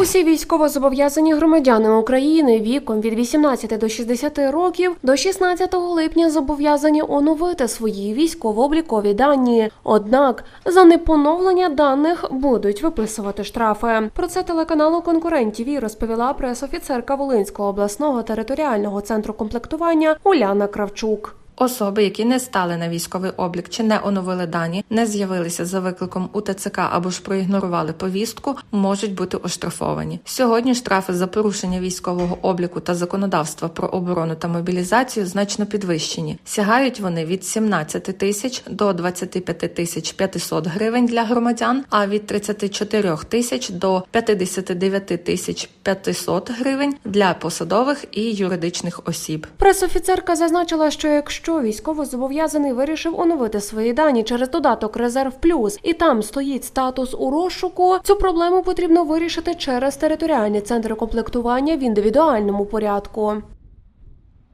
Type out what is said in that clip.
Усі військовозобов'язані громадяни України віком від 18 до 60 років до 16 липня зобов'язані оновити свої військово-облікові дані. Однак за непоновлення даних будуть виписувати штрафи. Про це телеканалу конкурентів розповіла пресофіцерка Волинського обласного територіального центру комплектування Уляна Кравчук. Особи, які не стали на військовий облік чи не оновили дані, не з'явилися за викликом у ТЦК або ж проігнорували повістку, можуть бути оштрафовані. Сьогодні штрафи за порушення військового обліку та законодавства про оборону та мобілізацію значно підвищені. Сягають вони від 17 тисяч до 25 тисяч 500 гривень для громадян, а від 34 тисяч до 59 тисяч 500 гривень для посадових і юридичних осіб. Пресофіцерка зазначила, що якщо військовозобов'язаний вирішив оновити свої дані через додаток Резерв Плюс і там стоїть статус у розшуку, цю проблему потрібно вирішити через територіальні центри комплектування в індивідуальному порядку.